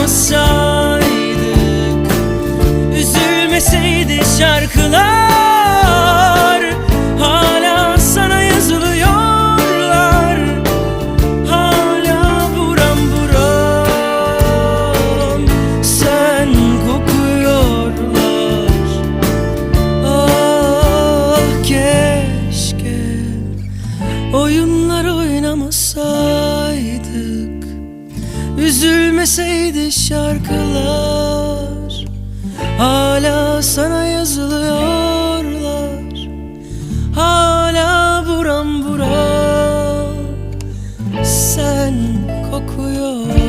konuşmasaydık Üzülmeseydi şarkılar. Bitmeseydi şarkılar Hala sana yazılıyorlar. Hala buram buram Sen kokuyor.